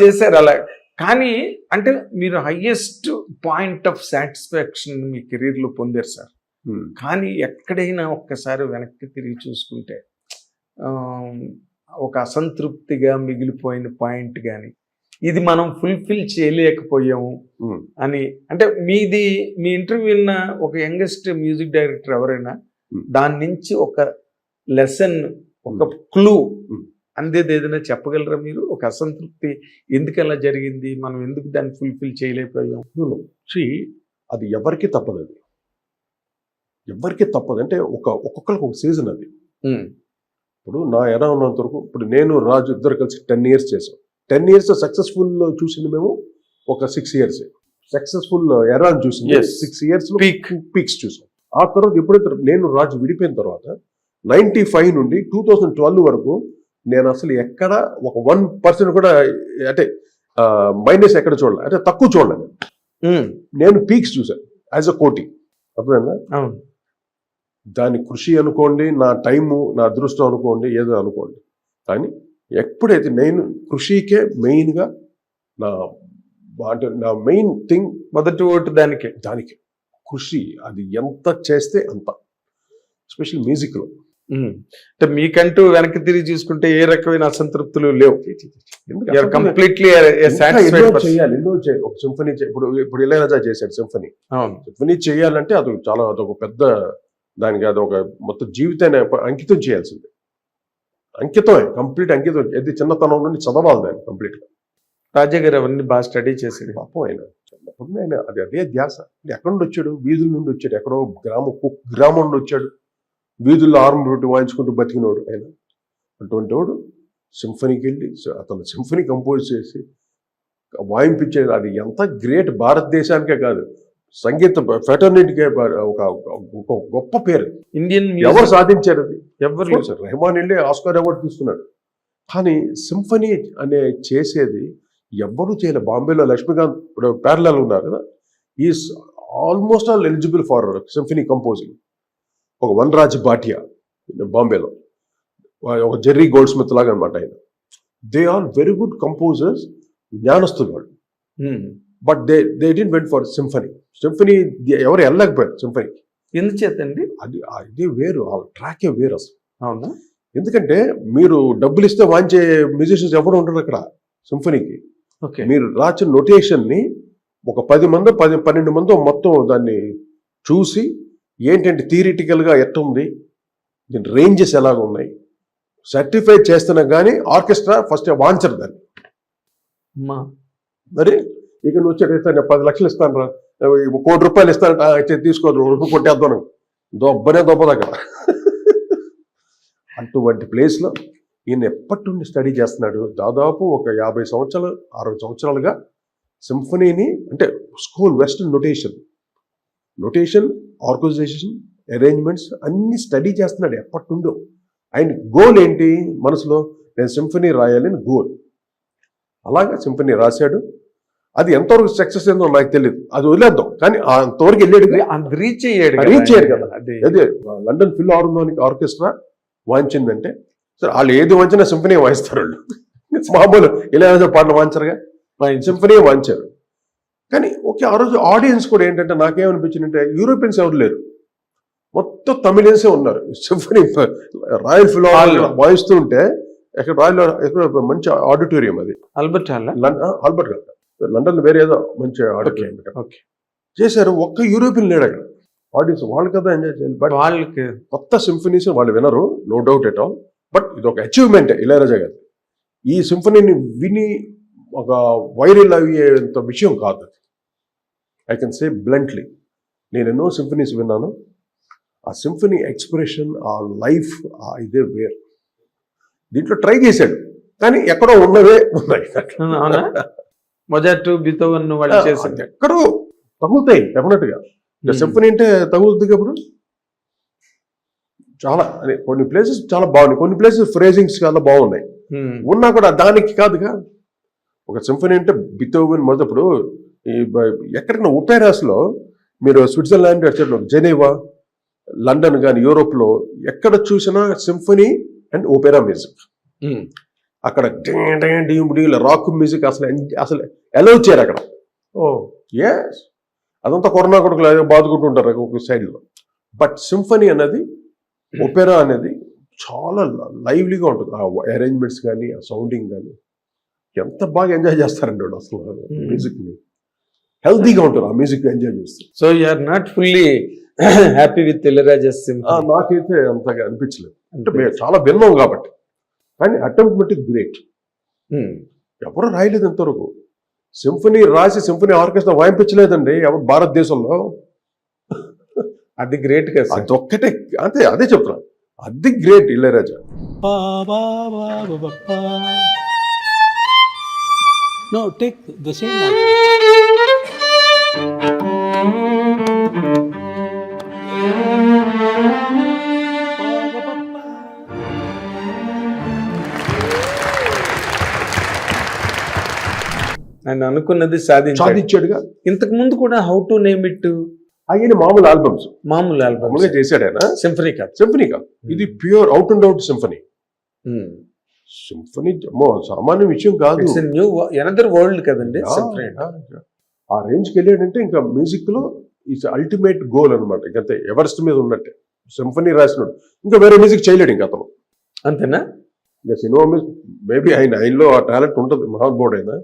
చేశారు అలా కానీ అంటే మీరు హయ్యెస్ట్ పాయింట్ ఆఫ్ సాటిస్ఫాక్షన్ మీ కెరీర్లో పొందారు సార్ ఉమ్. కానీ ఎక్కడైనా ఒక్కసారి వెనక్కి తిరిగి చూసుకుంటే ఒక అసంతృప్తిగా మిగిలిపోయిన పాయింట్ కానీ ఇది మనం ఫుల్ఫిల్ చేయలేకపోయాము ఉమ్. అని అంటే మీది మీ ఇంటర్వ్యూ విన్న ఒక యంగెస్ట్ మ్యూజిక్ డైరెక్టర్ ఎవరైనా Hmm. దాని నుంచి ఒక లెసన్ ఒక క్లూ Hmm. అందేది ఏదైనా చెప్పగలరా మీరు? ఒక అసంతృప్తి ఎందుకు అలా జరిగింది? మనం ఎందుకు దాన్ని ఫుల్ఫిల్ చేయలేకపోయాం? See, అది ఎవరికి తప్పదు అది. ఎవరికి తప్పదు? అంటే ఒక ఒక్కొక్కరికి ఒక సీజన్ అది. ఇప్పుడు నా ఎరా ఉన్నంత వరకు ఇప్పుడు నేను రాజు ఇద్దరు కలిసి టెన్ ఇయర్స్ చేసాం టెన్ ఇయర్స్ సక్సెస్ఫుల్ చూసింది మేము ఒక సిక్స్ ఇయర్స్ సక్సెస్ఫుల్ ఎరా చూసింది. సిక్స్ ఇయర్స్ పీక్ పీక్స్ చూసాం. ఆ తర్వాత ఎప్పుడైతే నేను రాజు విడిపోయిన తర్వాత నైన్టీ ఫైవ్ నుండి టూ థౌజండ్ ట్వెల్వ్ వరకు నేను అసలు ఎక్కడ ఒక వన్ పర్సెంట్ కూడా అంటే మైనస్ ఎక్కడ చూడలే. అంటే తక్కువ చూడలేదు నేను. పీక్స్ చూశాను యాజ్ అ కోటి. అర్థమైందా? దాని కృషి అనుకోండి నా టైము నా అదృష్టం అనుకోండి ఏదో అనుకోండి. కానీ ఎప్పుడైతే నేను కృషికే మెయిన్గా నా అంటే నా మెయిన్ థింగ్ మొదటి ఓటు దానికే. దానికి. కృషి అది ఎంత చేస్తే అంత. స్పెషల్ మ్యూజిక్లో. అంటే మీకంటూ వెనక్కి తిరిగి చూసుకుంటే ఏ రకమైన అసంతృప్తులు లేవు. కంప్లీట్లీ ఒక సింఫనీ ఇప్పుడు ఇప్పుడు ఇళయరాజా చేశాడు సింఫనీ. సింఫనీ చేయాలంటే అది చాలా అదొక పెద్ద దానికి అదొక మొత్తం జీవితాన్ని అంకితం చేయాల్సింది. అంకితమే కంప్లీట్ అంకితం. అది చిన్నతనం నుండి చదవాలి దాన్ని కంప్లీట్గా రాజా గారు అవన్నీ బాగా స్టడీ చేసేది పాపం ఆయన. చిన్నప్పుడు ఆయన అది అదే ధ్యాస. ఎక్కడి నుండి వచ్చాడు? వీధుల నుండి వచ్చాడు. ఎక్కడో గ్రామం గ్రామం నుండి వచ్చాడు. వీధుల్లో ఆర్మ్ రూట్ వాయించుకుంటూ బతికినోడు ఆయన. అటువంటి వాడు సింఫనీకి వెళ్ళి అతను సింఫనీ కంపోజ్ చేసి వాయింపించేది అది ఎంత గ్రేట్ భారతదేశానికే కాదు. సంగీత ఫెటర్నిటీకే ఒక గొప్ప పేరు. ఇండియన్ ఎవరు సాధించారు అది? ఎవరు రెహమాన్ వెళ్ళి ఆస్కార్ అవార్డు తీసుకున్నాడు. కానీ సింఫనీ అనే చేసేది ఎవ్వరూ చేయలేదు బాంబేలో లక్ష్మీకాంత్ ప్యారలల్ ఉన్నారు కదా. Is almost all eligible for symphony composing. ఒక వనరాజ్ భాటియా బాంబేలో. ఒక జెర్రీ గోల్డ్ స్మిత్ లాగా అనమాట ఆయన. They are very good composers జ్ఞానస్తులు వాళ్ళు. But they they didn't went for symphony symphony ఎవరు వెళ్ళలేకపోయారు సింఫనీ ఎందుచేతండి? అది అది వేరు ఆ ట్రాకే వేరు అసలు. అవునా? ఎందుకంటే మీరు డబ్బులు ఇస్తే వాంచే మ్యూజిషియన్స్ ఎవరు ఉండరు అక్కడ సింఫనీకి ఓకే. మీరు రాసిన నొటేషన్ని ఒక పది మంది పది పన్నెండు మంది మొత్తం దాన్ని చూసి ఏంటంటే థియరిటికల్గా ఎట్టుంది? దీని రేంజెస్ ఎలాగ ఉన్నాయి? సర్టిఫై చేస్తున్నా కానీ ఆర్కెస్ట్రా ఫస్ట్ వాంచరు దాన్ని. మరి? ఇక నువ్వు వచ్చాడు ఇస్తాను పది లక్షలు ఇస్తాను రా. కోటి రూపాయలు ఇస్తాను అయితే తీసుకోదు రూపాయి కొట్టేద్దాం దొబ్బనే దొబ్బదాకా అటువంటి ప్లేస్లో ఈయన ఎప్పటి నుండి స్టడీ చేస్తున్నాడు? దాదాపు ఒక యాభై సంవత్సరాలు అరవై సంవత్సరాలుగా సింఫనీని అంటే school western notation notation organisation arrangements అన్ని స్టడీ చేస్తున్నాడు. ఎప్పటి నుండో ఆయన గోల్ ఏంటి? మనసులో నేను సింఫనీ రాయాలని గోల్. అలాగా సింఫనీ రాశాడు. అది ఎంతవరకు సక్సెస్ అయిందో నాకు తెలియదు అది వదిలేద్దాం. కానీ అంతవరకు వెళ్ళాడు రీచ్ అయ్యాడు Reach అయ్యాడు కదా. అదే. లండన్ ఫిల్ హార్మోనిక్ ఆర్కెస్ట్రా వాయించిందంటే సరే వాళ్ళు ఏది వాయించినా సింఫనీ వాయిస్తారు వాళ్ళు. మామూలు ఇళయరాజా పాటలు వాయించరుగా? సింఫనీ వాయించారు. కానీ ఓకే ఆ రోజు ఆడియన్స్ కూడా ఏంటంటే నాకేమనిపించిందంటే యూరోపియన్స్ ఎవరు లేరు. మొత్తం తమిళియన్సే ఉన్నారు. సింఫనీ రాయల్ ఫిల్ వాయిస్తూ ఉంటే ఎక్కడ రాయల్ మంచి ఆడిటోరియం అది. హాల్ లండన్ ఆల్బర్ట్ కాదు లండన్ వేరే ఏదో మంచి ఆడిటోరియం ఓకే చేశారు ఒక్క యూరోపియన్ లేడు అక్కడ. ఆడియన్స్ వాళ్ళు కదా ఎంజాయ్ చేయాలి. బట్ వాళ్ళకి కొత్త సింఫనీస్ వాళ్ళు వినరు no doubt at all but ఇది ఒక అచీవ్మెంట్ ఇళయరాజా గారు ఈ సింఫనీని విని ఒక వైరల్ అయ్యేంత విషయం కాదు. ఐ కెన్ సే బ్లంట్లీ నేను ఎన్నో సింఫనీస్ విన్నాను. ఆ సింఫనీ ఎక్స్ప్రెషన్ ఆ లైఫ్ ఆ ఇదే వేర్. దీంట్లో ట్రై చేశాడు కానీ ఎక్కడో ఉన్నవే ఉన్నాయి. మొజాటు బితోవన్ వాళ్ళు చేసింది ఎక్కడో తగులుతాయి డెఫినెట్గా. సింఫనీ అంటే తగులుతుంది అప్పుడు చాలా అదే కొన్ని ప్లేసెస్ చాలా బాగున్నాయి. కొన్ని ప్లేసెస్ ఫ్రేజింగ్స్ చాలా బాగున్నాయి. ఉమ్. ఉన్నా కూడా దానికి కాదుగా. ఒక సింఫనీ అంటే బితోవెన్ మొదప్పుడు ఎక్కడైనా ఒపేరాస్లో మీరు స్విట్జర్లాండ్ వచ్చారు జెనీవా లండన్ కానీ యూరోప్లో ఎక్కడ చూసినా సింఫనీ అండ్ ఓపెరా మ్యూజిక్. అక్కడ రాక్ మ్యూజిక్ అసలు అసలు ఎలా వచ్చారు అక్కడ. ఓ. ఎస్ అదంతా కరోనా కొడుకులు బాదుకుంటుంటారు ఒక సైడ్లో. బట్ సింఫనీ అనేది ఒపెరా అనేది చాలా లైవ్లీగా ఉంటుంది. ఆ అరేంజ్మెంట్స్ కానీ ఆ సౌండింగ్ కానీ ఎంత బాగా ఎంజాయ్ చేస్తారండి అసలు మ్యూజిక్ని. హెల్తీగా ఉంటారు. ఆ మ్యూజిక్ ఎంజాయ్ చేస్తే so are not fully happy with ఇళరాజస్ ఆ, నాకైతే అంతగా అనిపించలేదు. అంటే మేము చాలా విన్నాం కాబట్టి. కానీ అటెంప్ట్ బట్టి గ్రేట్. ఎవరు రాయలేదు ఇంతవరకు. సింఫనీ రాసి సింఫనీ ఆర్కెస్ట్రా వాయింపించలేదండి ఎవరు భారతదేశంలో? అది గ్రేట్ కదా అదొక్కటే. అంతే అదే చెప్తున్నా. అది great Ilaiyaraaja Pa, ba, ba, ba, ba, pa. No, take the same one. ఆయన అనుకున్నది సాధించాడు. సాధించాడుగా? ఇంతకు ముందు కూడా హౌ టు నేమ్ ఇట్ ఆయన మామూలు ఆల్బమ్స్ మామూలు ఆల్బమ్ చేశాడు ఆయన. సింఫనీ కాదు. సింఫనీ కాదు. ఇది pure out and out symphony symphony సామాన్య విషయం కాదు. న్యూ ఎనదర్ వరల్డ్ కదండి సింఫనీ. ఆ రేంజ్కి వెళ్ళాడంటే ఇంకా మ్యూజిక్లో ఇట్స్ అల్టిమేట్ గోల్ అనమాట ఇంకంతే ఎవరెస్ట్ మీద ఉన్నట్టే. సింఫనీ రాసినాడు. ఇంకా వేరే మ్యూజిక్ చేయలేడు ఇంకా అతను. అంతేనా? ఇంకా సినిమా మ్యూజిక్ మేబీ ఆయన ఆయనలో ఆ టాలెంట్ ఉంటుంది. మహానుభావుడు అయినా.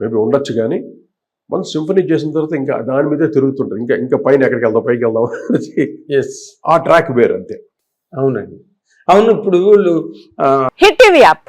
మేబీ ఉండొచ్చు కానీ మనం సింఫనీ చేసిన తర్వాత ఇంకా దాని మీదే తిరుగుతుంటుంది ఇంకా ఇంకా పైన ఎక్కడికి వెళ్దాం పైకి వెళ్దాం ఎస్ ఆ ట్రాక్ వేరు అంతే. అవునండి. అవును ఇప్పుడు హిట్ టీవీ యాప్.